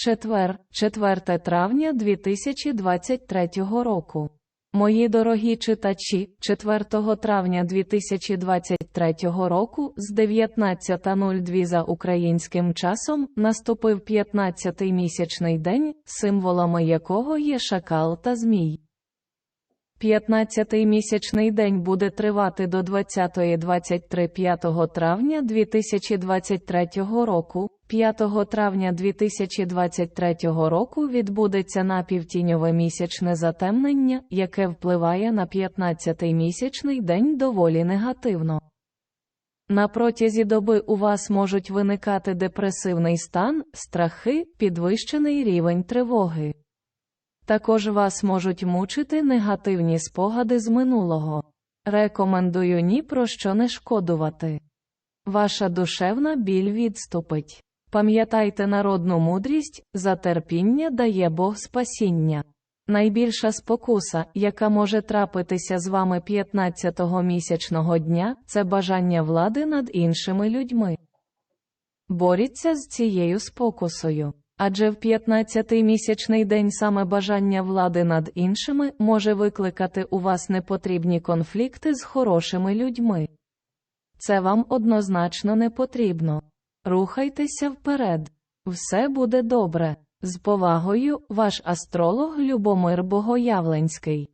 Четвер, 4 травня 2023 року. Мої дорогі читачі, 4 травня 2023 року з 19.02 за українським часом наступив 15-й місячний день, символами якого є шакал та змій. 15-й місячний день буде тривати до 20.23 5 травня 2023 року. 5 травня 2023 року відбудеться напівтіньове місячне затемнення, яке впливає на 15-й місячний день доволі негативно. На протязі доби у вас можуть виникати депресивний стан, страхи, підвищений рівень тривоги. Також вас можуть мучити негативні спогади з минулого. Рекомендую ні про що не шкодувати. Ваша душевна біль відступить. Пам'ятайте народну мудрість, за терпіння дає Бог спасіння. Найбільша спокуса, яка може трапитися з вами 15-го місячного дня, це бажання влади над іншими людьми. Боріться з цією спокусою. Адже в 15-й місячний день саме бажання влади над іншими може викликати у вас непотрібні конфлікти з хорошими людьми. Це вам однозначно не потрібно. Рухайтеся вперед. Все буде добре. З повагою, ваш астролог Любомир Богоявленський.